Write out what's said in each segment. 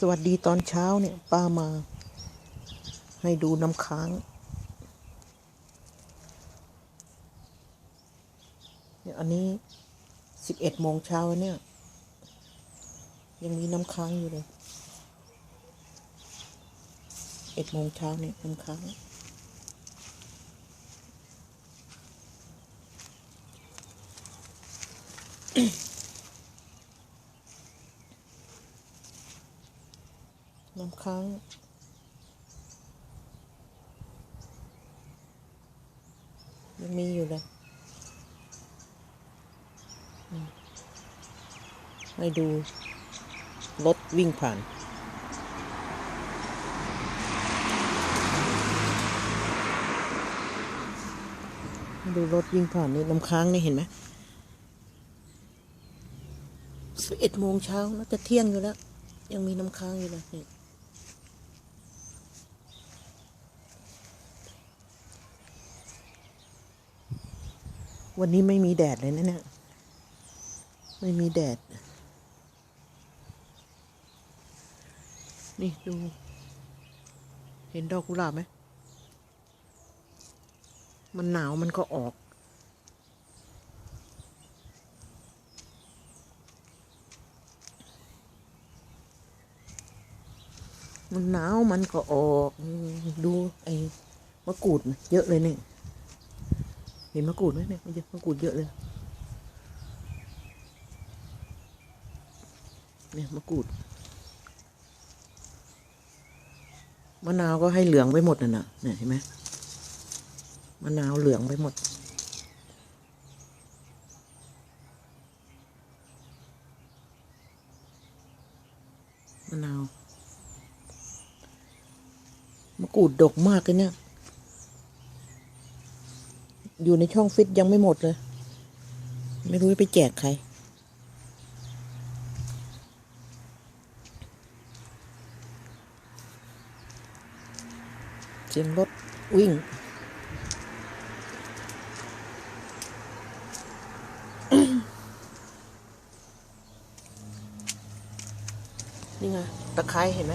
สวัสดีตอนเช้าเนี่ยป้ามา ให้ดูน้ำค้าง เนี่ยอันนี้สิบเอ็ดโมงเช้าเนี่ย ยังมีน้ำค้างอยู่เลยเอ็ดโมงเช้าเนี่ยน้ำค้าง น้ำค้างยังมีอยู่เลยให้ดู รถวิ่งผ่านดูรถวิ่งผ่านนี่น้ำค้างนี่เห็นไหมสิบเอ็ดโมงเช้าน่าจะเที่ยงอยู่แล้ว ยังมีน้ำค้างอยู่เลย วันนี้ไม่มีแดดเลยนะเนี่ย ไม่มีแดด นี่ดู เห็นดอกกุหลาบไหม มันหนาวมันก็ออก มันหนาวมันก็ออก ดูไอ้มะกรูดเยอะเลยเนี่ย เห็นมะกรูดไหมเนี่ยมันเยอะมะกรูดเยอะเลยเนี่ยมะกรูดมะนาวก็ให้เหลืองไปหมดน่ะนะเนี่ยเห็นไหมมะนาวเหลืองไปหมด มะนาวมะกรูดดกมากเลยเนี่ย อยู่ในช่องฟิตยังไม่หมดเลย ไม่รู้จะไปแจกใคร เสียงรถวิ่ง นี่ไงตะไคร้เห็นไหม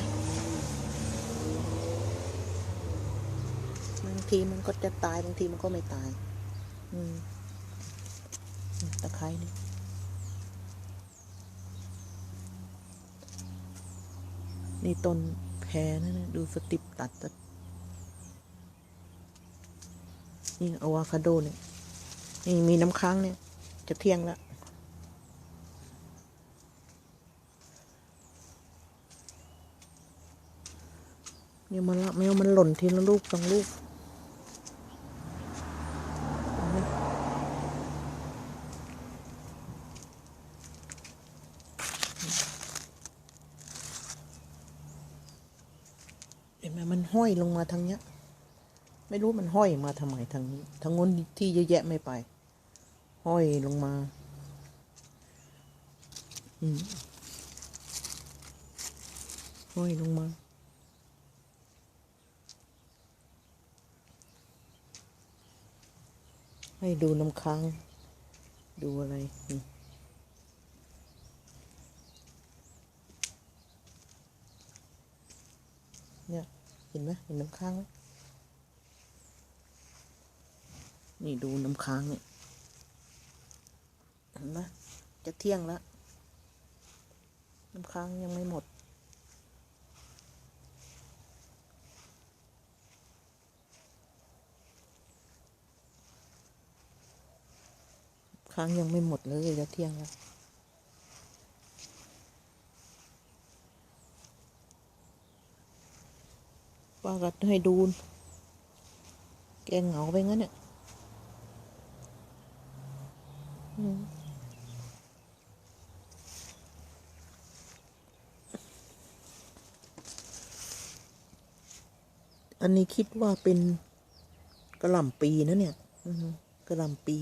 บางทีมันก็จะตายบางทีมันก็ไม่ตาย ตะไคร้นี่นี่ต้นแพรนะนี่ยดูสติปตัดตัดนี่อะวาคาโดเนี่ย นี่มีน้ำค้างเนี่ย จะเที่ยงแล้วเนี่ยมันละแมวมันหล่นทีละลูกสองลูก เห้อยลงมาทางเนี้ย ไม่รู้มันห้อยมาทำไมทางนี้ทางนู้นที่เยอะแยะไม่ไป ห้อยลงมา อืมห้อยลงมาให้ดูน้ำค้าง ดูอะไร เนี่ย เห็นไหมเห็นน้ำค้างไหมนี่ดูน้ำค้างเนี่ยเห็นไหมจะเที่ยงแล้วน้ำค้างยังไม่หมด ค้างยังไม่หมดเลยจะเที่ยงแล้ว ป้าก็ให้ดูน แกเหงาไปงั้นเนี่ยอันนี้คิดว่าเป็นกระหล่ำปีนะเนี่ยกระหล่ำปี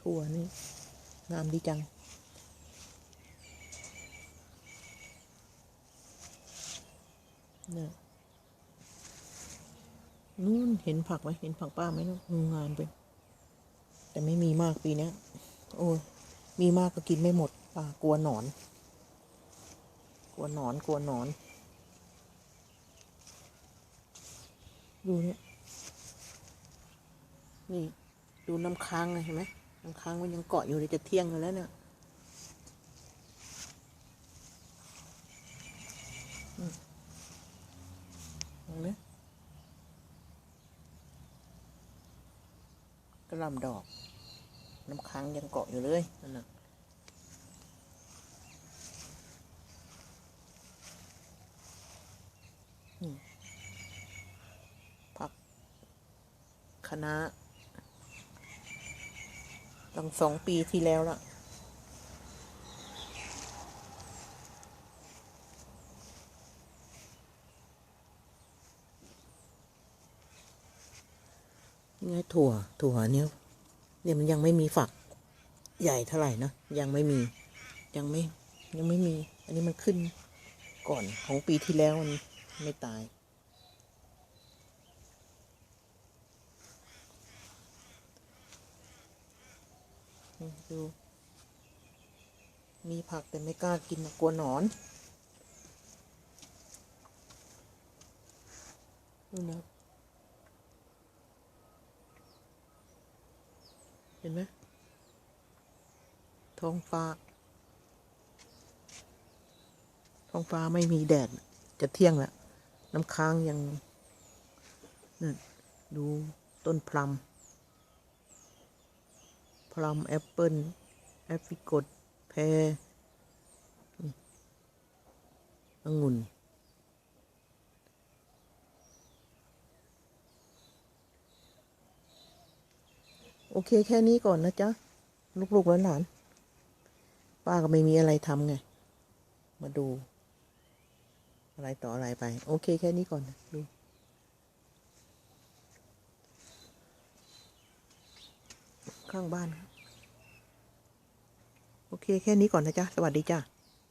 ถั่วนี่งามดีจัง เนี่ยนู่นเห็นผักไหมเห็นผักป้าไหมนู่นงานไป แต่ไม่มีมากปีเนี้ยโอ้มีมากก็กินไม่หมดป้ากลัวหนอน กลัวหนอนกลัวหนอน ดูเนี่ยนี่ ดูน้ำค้างเลยเห็นไหมน้ำค้างมันยังเกาะอยู่เลยจะเที่ยงอยู่แล้วเนี่ยอืมเห็ นไหมกระลำดอก น้ำค้างยังเกาะอยู่เลยนั่นน่ะผักคะน้าตั้งสองปีที่แล้วละ ไงถั่ว ถั่วเนี่ยเนี่ยมันยังไม่มีฝักใหญ่เท่าไหร่นะยังไม่มี ยังไม่ยังไม่มี อันนี้มันขึ้นก่อนของปีที่แล้วมันไม่ตาย ดู มีผักแต่ไม่กล้ากินกลัวหนอนดูนะ ห็นไหมท้องฟ้า ท้องฟ้าไม่มีแดด จะเที่ยงแล้วน้ำค้างยังนั่นดูต้นพลัม พลัมแอปเปิลแอปริกตแพรองุ่น โอเคแค่นี้ก่อนนะจ๊ะ ลูกๆหลานๆป้าก็ไม่มีอะไรทำไง มาดู อะไรต่ออะไรไป โอเคแค่นี้ก่อนนะดูข้างบ้าน โอเคแค่นี้ก่อนนะจ๊ะ สวัสดีจ้ะ